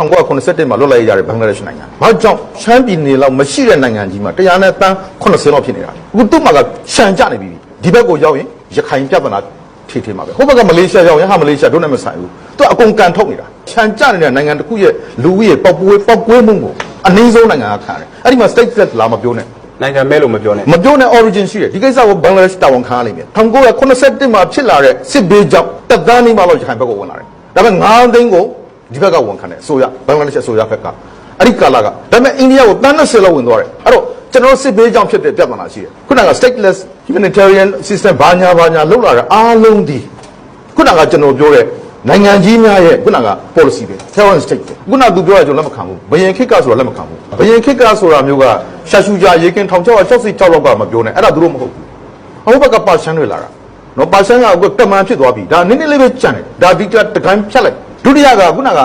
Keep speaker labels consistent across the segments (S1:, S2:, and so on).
S1: 1981မှာလွတ်လပ်ရေးရတဲ့ဘင်္ဂလားဒေ့ရှ်နိုင်ငံ။ဘာကြောင့်ရှမ်းပြည်နယ်လောက်မရှိတဲ့နိုင်ငံကြီးမှာတရားနဲ့တန်း80လောက်ဖြစ်နေတာလဲ။အခုသူ့မှာကရှမ်းကြနေပြီ။ဒီဘက်ကိုရောက်ရင်ရခိုင်ပြဿနာထိထိမှာပဲ။ဟိုဘက်ကမလေးရှားရောက်ရင်ဟာမလေးရှားတို့နဲ့မဆိုင်ဘူး။သူကအကုန်ကန်ထုတ်နေတာ။ရှမ်းကြနေတဲ့နိုင်ငံတစ်ခုရဲ့လူဦးရေပေါက်ပွေးပေါက်ကွဲမှုကိုအနည်းဆုံးနိုင်ငံကခံရတယ်။အဲ့ဒီမှာ state flag လာမပြောနဲ့။
S2: နိုင်ငံမဲလို့မပြောနဲ့
S1: မပြောနဲ့ origin ရှိတယ်ဒီကိစ္စကိုဘင်္ဂလားဒေ့ရှ်တာဝန်ခံရလိမ့်မယ်1981မှာဖြစ်လာတဲ့စစ်ဘေးကြောင့်တက်သန်းနေမှလို့ရခိုင်ဘက်ကိုဝင်လာတယ်ဒါပေမဲ့9သိန်းကို ဒီဘက်ကဝန်ခံတယ်အစိုးရဘင်္ဂလားဒေ့ရှ်အစိုးရဘက်ကအဲ့ဒီကာလာကဒါပေမဲ့အိန္ဒိယကိုတန်း20လောက်ဝင်သွားတယ်အဲ့တော့ကျွန်တော်တို့စစ်ဘေးကြောင့်ဖြစ်တဲ့ပြဿနာရှိတယ်ခုနက stateless humanitarian system ဘာညာဘာညာလောက်လာတဲ့အားလုံးဒီခုနကကျွန်တော်ပြောတဲ့နိုင်ငံကြီးများရဲ့ခုနက policy ပဲ terrorist state ပဲခုနကသူပြောရကျွန်တော်လက်မခံဘူးဘယင်ခေတ်ကဆိုတာလက်မခံဘူးဘယင်ခေတ်ကဆိုတာမျိုးကရှာရှူကြရေကင်း1666လောက်ကမပြောနဲ့အဲ့ဒါသူတို့မဟုတ်ဘူးဟိုဘက်ကပါရှန်တွေလာတာနော်ပါရှန်ကအခုကမန်ဖြစ်သွားပြီဒါနည်းနည်းလေးပဲကြံတယ်ဒါဒီကတကိုင်းဖြတ်လိုက် ဒုတိယကခုနက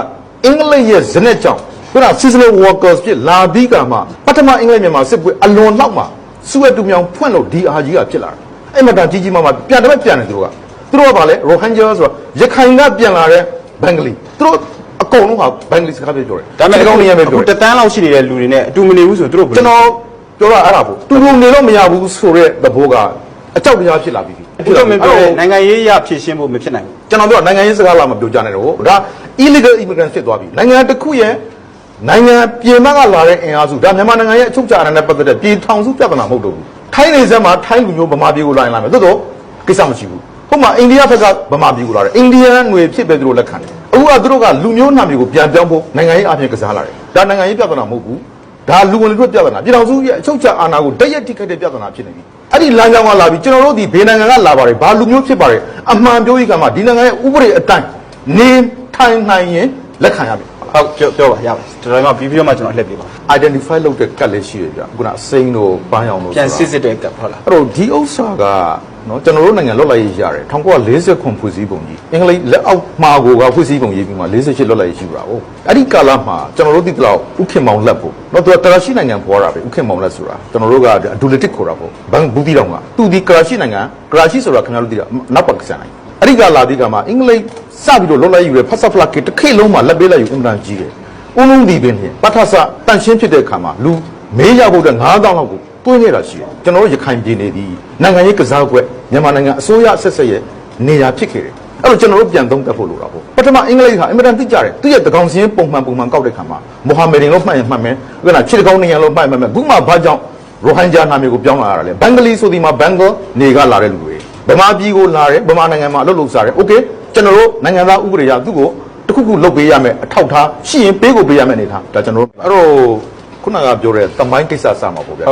S1: အင်္ဂလိပ်ရဲ့ဇနက်ကြောင့်ခုန seasonal workers ဖြစ်လာပြီးကမှပထမအင်္ဂလိပ်မြန်မာစစ်ပွဲအလွန်လောက်မှစုဝဲတူမြောင်ဖွင့်လို့ဒီအာကြီးကဖြစ်လာတာအဲ့မှာတန်ကြီးကြီးမားမားပြန်တယ်ပြန်တယ်သူတို့ကသူတို့ကဗာလဲရိုဟန်ဂျာဆိုတော့ရခိုင်ကပြန်လာတဲ့ဘင်္ဂလီသူတို့အကုန်လုံးဟာဘင်္ဂလီစကားပြောကြတယ်
S2: ဒါပေမဲ့
S1: ဒီကောင်းနေရမယ်
S2: အခု
S1: ပြော
S2: တ
S1: တယ်
S2: တန်းလောက်ရှိနေတဲ့လူတွေနဲ့အတူမနေဘူးဆိုသူတို့ဘယ်
S1: ကျွန်
S2: လို
S1: တော်ပြောတာအဲ့ဒါပေါ့သူတို့နေတော့မရဘူးဆိုတဲ့သဘောကအကြောက်တရားဖြစ်လာပြီ
S2: အခုတော့မပြော
S1: အဲ့
S2: တဲ့
S1: တော့
S2: နိုင်ငံရေးအရဖြည့်ရှင်းဖို့မဖြစ်နိုင်ဘူး
S1: ကျွန်တော်ပြောနိုင်ငံရေးစကားလာမပြောကြနဲ့တော့ဒါ illegal immigrant ဖြစ်သွားပြီနိုင်ငံတစ်ခုရဲ့နိုင်ငံပြင်မကလာတဲ့အင်အားစုဒါမြန်မာနိုင်ငံရဲ့အချုပ်အခြာအာဏာနဲ့ပတ်သက်တဲ့ပြည်ထောင်စုပြဿနာမဟုတ်တော့ဘူးထိုင်းနေစက်မှာထိုင်းလူမျိုးဗမာပြည်ကိုလာရင်လာမယ်သို့တော့ကိစ္စမရှိဘူးဟုတ်မှာအိန္ဒိယဘက်ကဗမာပြည်ကိုလာတယ်အိန္ဒိယငွေဖြစ်ပဲသူတို့လက်ခံတယ်အခုကသူတို့ကလူမျိုးနာမည်ကိုပြန်ပြောင်းဖို့နိုင်ငံရေးအပြင်ကစားလာတယ်ဒါနိုင်ငံရေးပြဿနာမဟုတ်ဘူးဒါလူဝင်လူထွက်ပြဿနာပြည်ထောင်စုရဲ့အချုပ်အခြာအာဏာကိုတရက်ထိခိုက်တဲ့ပြဿနာဖြစ်နေပြီ အဲ့ဒီလမ်းကြောင်းကလာပြီကျွန်တော်တို့ဒီဘေးနိုင်ငံကလာပါတယ်ဘာလူမျိုးဖြစ်ပါတယ်အမှန်ပြောကြီးကမှဒီနိုင်ငံရဲ့ဥပဒေအတိုင်းနေထိုင်နိုင်ရင်လက်ခံရပြီ
S2: ဟုတ်ပြောပြောပါရပါတော်တော်မှပြီးပြီးတော့မှကျွန်တော်လှည့်ပြပါ
S1: identify လုပ်တဲ့ကတ်လည်းရှိရပြခုနအစိမ်းတို့ပန်းရောင်တို့
S2: ပြန်
S1: ဆိုတာ
S2: စစ်စစ်တဲ့ကပ်ဟုတ်လား
S1: အဲ့တော့ဒီဥစ္စာကနော်ကျွန်တော်တို့နိုင်ငံလွတ်လပ်ရေးရတယ်1940ခွန်ဖွဲ့စည်းပုံကြီးအင်္ဂလိပ်လက်အောက်မှာကိုကဖွဲ့စည်းပုံရေးပြီးမှ48လွတ်လပ်ရေးရှိပါဘူးအဲ့ဒီကာလမှာကျွန်တော်တို့သိသလောက်ဥခင်မောင်လက်ဖို့နော်သူကကရာရှိနိုင်ငံပေါ်တာပဲဥခင်မောင်လက်ဆိုတာကျွန်တော်တို့ကအဒူလက်တစ်ခေါ်တာပေါ့ဘန်ဘူးတီတောင်ကသူဒီကရာရှိနိုင်ငံကရာရှိဆိုတာခင်ဗျားတို့သိတာနောက်ပါကစ္စတန်နိုင်ငံ အဲ့ဒီကလာပြီးကမှအင်္ဂလိပ်စပြီးတော့လွတ်လပ်ရေးယူရဖတ်ဆပ်ဖလာကေတစ်ခေတ်လုံးမှာလက်ပေးလိုက်ယူအင်္ဂလန်ကြီးတယ်ဦးလုံးဒီပင်ဖြင့်ပထဆတန့်ရှင်းဖြစ်တဲ့အခါမှာလူမေးရဖို့တဲ့9000လောက်ကိုတွင်းနေတာရှိတယ်ကျွန်တော်တို့ရခိုင်ပြည်နယ်ဒီနိုင်ငံရေးကစားကွက်မြန်မာနိုင်ငံအစိုးရအဆက်ဆက်ရဲ့နေရာဖြစ်ခဲ့တယ်အဲ့တော့ကျွန်တော်တို့ပြန်သုံးသပ်ဖို့လိုတာပေါ့ပထမအင်္ဂလိပ်ဟာအင်မတန်သိကြတယ်သူရဲ့တကောင်စင်းပုံမှန်ပုံမှန်ကောက်တဲ့ခါမှာမိုဟာမက်ဒင်လို့မှတ်ရင်မှတ်မယ်ခုနချစ်တကောင်နေရလို့မှတ်ရင်မှတ်မယ်ခုမှဘာကြောင့်ရိုဟန်ဂျာနာမည်ကိုပြောင်းလာရတာလဲဘင်္ဂလီဆိုဒီမှာဘင်္ဂနေကလာတဲ့လူတွေ ဗမာပြည်ကိုလာတယ်ဗမာနိုင်ငံမှာအလုပ်လုပ်စားတယ်โอเคကျွန်တော်တို့နိုင်ငံသားဥပဒေအရသူ့ကိုတခုခုလုပ်ပေးရမယ်အထောက်ထားရှိရင်ပေးကိုပေးရမယ်အနေထားဒါကျွန်တော်တို့အဲ့တော့ခုနကပြောတဲ့တမိုင်းကိစ္စစမှာပေါ့ဗျာ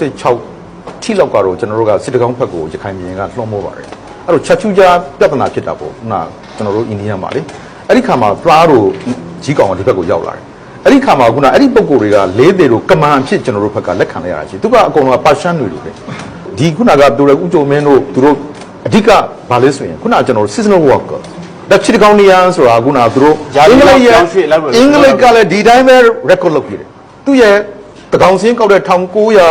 S1: 1666ထိလောက်ကတော့ကျွန်တော်တို့ကစစ်တကောင်းဖက်ကိုရခိုင်ပြည်ကလွှမ်းမိုးပါတယ်အဲ့တော့ချက်ချူကြပြဿနာဖြစ်တာပေါ့ခုနကျွန်တော်တို့အိန္ဒိယမှာလေအဲ့ဒီခါမှာပလားတို့ကြီးကောင်ကဒီဘက်ကိုရောက်လာတယ်အဲ့ဒီခါမှာခုနအဲ့ဒီပုံကိုယ်တွေကလေးသေးတို့ကမန်အဖြစ်ကျွန်တော်တို့ဘက်ကလက်ခံလိုက်ရတာရှိသူကအကုန်လုံးကပါရှန်တွေတွေပဲ ဒီခုနကပြောတဲ့ဥကြုံမင်းတို့သူတို့အဓိကဘာလဲဆိုရင်ခုနကကျွန်တော်တို့ seasonal worker ဒါချစ်တကောင်းနေရန်ဆိုတာခုနကသူတို့
S2: ယာယီလောက်ပြောင်းရွှေ့လောက်လို့
S1: အင်္ဂလိပ်ကလည်းဒီတိုင်းပဲ record လုပ်ပြတယ်သူ့ရဲ့တကောင်စင်းကောက်တဲ့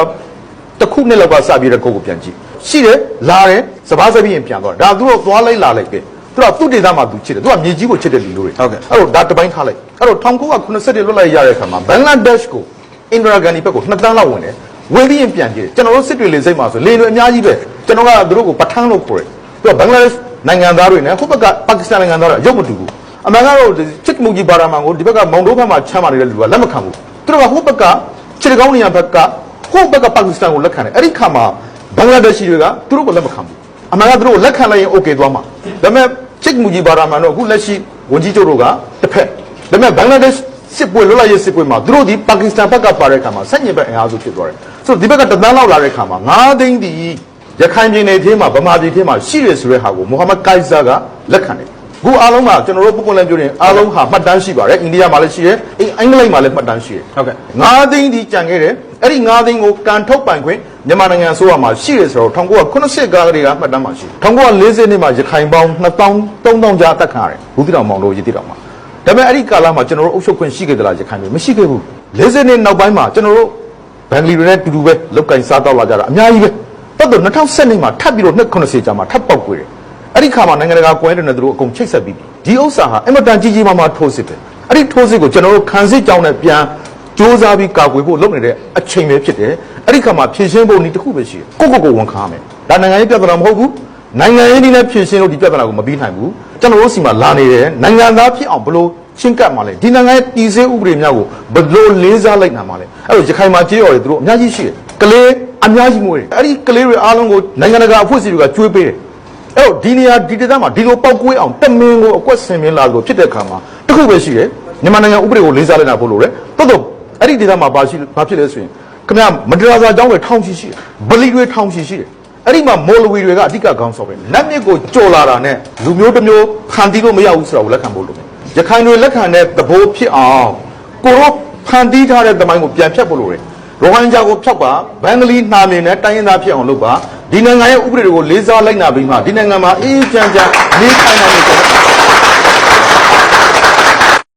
S1: 1900တစ်ခုနှစ်လောက်ကစပြီးတဲ့ကိုကိုပြန်ကြည့်ရှိတယ်လာတယ်စပားစပ်ပြီးရင်ပြန်သွားတယ်ဒါသူတို့သွားလိုက်လာလိုက်ပဲသူကသူ့ဒေသမှာသူချစ်တယ်သူကမြေကြီးကိုချစ်တဲ့လူတွေ
S2: ဟုတ်ကဲ့
S1: အဲ့တော့ဒါတပိုင်းထားလိုက်အဲ့တော့1990လွတ်လိုက်ရတဲ့အခါမှာဘင်္ဂလားဒေ့ရှ်ကိုအင်ဒရာဂန်ဒီဘက်ကို2တန်းလောက်ဝင်တယ် ဝင်ပြီးရင်ပြန်ကြည့်တယ်ကျွန်တော်တို့စစ်တွေလေစိတ်မှာဆိုလေတွေအများကြီးပဲကျွန်တော်ကသူတို့ကိုပထန်းလို့ခေါ်တယ်သူကဘင်္ဂလားဒေ့ရှ်နိုင်ငံသားတွေနဲ့ဟိုဘက်ကပါကစ္စတန်နိုင်ငံသားတွေရုပ်မတူဘူးအမှန်ကတော့ဒီချစ်မှုကြီးဘာရာမန်ကိုဒီဘက်ကမောင်တို့ဘက်မှာချမ်းပါနေတဲ့လူကလက်မခံဘူးသူတို့ကဟိုဘက်ကချစ်ကောင်းနေရဘက်ကဟိုဘက်ကပါကစ္စတန်ကိုလက်ခံတယ်အဲ့ဒီခါမှာဘင်္ဂလားဒေ့ရှ်တွေကသူတို့ကိုလက်မခံဘူးအမှန်ကသူတို့ကိုလက်ခံလိုက်ရင် okay သွားမှာဒါပေမဲ့ချစ်မှုကြီးဘာရာမန်တို့အခုလက်ရှိဝန်ကြီးချုပ်တို့ကတစ်ဖက်ဒါပေမဲ့ဘင်္ဂလားဒေ့ရှ် စစ်ပွဲလွတ်လပ်ရေးစစ်ပွဲမှာသူတို့ဒီပါကစ္စတန်ဘက်ကပါတဲ့ခါမှာဆက်ညစ်ဘက်အင်အားစုဖြစ်သွားတယ်ဆိုတော့ဒီဘက်ကတသန်းလောက်လာတဲ့ခါမှာ9သိန်းဒီရခိုင်ပြည်နယ်ထဲမှာဗမာပြည်ထဲမှာရှိရဆိုတဲ့ဟာကိုမိုဟာမက်ကိုက်ဆာကလက်ခံတယ်အခုအားလုံးကကျွန်တော်တို့ပုံပုံလည်းပြောရင်အားလုံးဟာမှတ်တမ်းရှိပါတယ်အိန္ဒိယမှာလည်းရှိတယ်အင်္ဂလိပ်မှာလည်းမှတ်တမ်းရှိတယ်
S2: ဟုတ်ကဲ့
S1: 9သိန်းဒီကြံခဲ့တယ်အဲ့ဒီ9သိန်းကိုကန်ထုတ်ပိုင်ခွင့်မြန်မာနိုင်ငံအစိုးရမှာရှိရဆိုတော့1980ကားကလေးကမှတ်တမ်းမှာရှိ1940နှစ်မှာရခိုင်ပေါင်း2000 3000ကြားအသက်ခံရတယ်ဘူးတိတော်မောင်တို့ရည်တိတော်မှာ ဒါပေမဲ့အဲ့ဒီကာလမှာကျွန်တော်တို့အုပ်ချုပ်ခွင့်ရှိခဲ့သလားရခိုင်ပြည်မရှိခဲ့ဘူး40နှစ်နောက်ပိုင်းမှာကျွန်တော်တို့ဘင်္ဂလီတွေနဲ့တူတူပဲလောက်ကင်စားတော့လာကြတာအများကြီးပဲတော်တော်2007နှစ်မှာထပ်ပြီးတော့290ကြာမှာထပ်ပေါက်ကွေးတယ်အဲ့ဒီခါမှာနိုင်ငံတကာကွဲတဲ့နဲ့သူတို့အကုန်ချိတ်ဆက်ပြီးပြီဒီဥစ္စာဟာအင်မတန်ကြီးကြီးမားမားထိုးစစ်ပဲအဲ့ဒီထိုးစစ်ကိုကျွန်တော်တို့ခံစစ်ကြောင်းနဲ့ပြန်စ조사ပြီးကာကွယ်ဖို့လုပ်နေတဲ့အချိန်ပဲဖြစ်တယ်အဲ့ဒီခါမှာဖြည့်ရှင်းဖို့နည်းတစ်ခုပဲရှိတယ်ကိုယ့်ကိုယ်ကိုဝန်ခံရမယ်ဒါနိုင်ငံရေးပြဿနာမဟုတ်ဘူးနိုင်ငံရေးနည်းနဲ့ဖြည့်ရှင်းလို့ဒီပြဿနာကိုမပြီးနိုင်ဘူး ကျွန်တော်တို့စီမှာလာနေတယ်နိုင်ငံသားဖြစ်အောင်ဘလို့ချင်းကပ်မှာလဲဒီနိုင်ငံရဲ့တည်ဆဲဥပဒေများကိုဘလို့လေးစားလိုက်နိုင်မှာလဲအဲ့တော့ရခိုင်မှာကြေးရော်တွေသူတို့အများကြီးရှိတယ်ကလေးအများကြီးမွေးတယ်အဲ့ဒီကလေးတွေအားလုံးကိုနိုင်ငံတကာအဖွဲ့အစည်းတွေကကြွေးပေးတယ်အဲ့တော့ဒီနေရာဒီဒေသမှာဒီလိုပောက်ကွေးအောင်တမင်ကိုအကွက်ဆင်မင်းလာလို့ဖြစ်တဲ့အခါမှာတစ်ခုပဲရှိတယ်မြန်မာနိုင်ငံဥပဒေကိုလေးစားလိုက်တာပို့လို့လေတော်တော်အဲ့ဒီဒေသမှာဘာရှိဘာဖြစ်လဲဆိုရင်ခင်ဗျာမတရားစာအကြောင်းတွေထောင်ချီရှိတယ်ဗလီတွေထောင်ချီရှိတယ် အဲ့ဒီမှာမော်လဝီတွေကအဓိကခေါင်းဆောင်ပဲလက်မြစ်ကိုကြော်လာတာနဲ့လူမျိုးတစ်မျိုးဖန်တီးလို့မရဘူးဆိုတာကိုလက်ခံဖို့လိုတယ်ရခိုင်တွေလက်ခံတဲ့သဘောဖြစ်အောင်ကိုရောဖန်တီးထားတဲ့သမိုင်းကိုပြန်ဖြတ်ဖို့လိုတယ်ရိုဟင်ဂျာကိုဖြောက်ပါဘင်္ဂလီနှာမြင်နဲ့တိုင်းရင်းသားဖြစ်အောင်လုပ်ပါဒီနိုင်ငံရဲ့ဥပဒေတွေကိုလေးစားလိုက်နာပြီးမှဒီနိုင်ငံမှာအေးအေးချမ်းချမ်းနေထိုင်နိုင်တယ်ဆိုတော့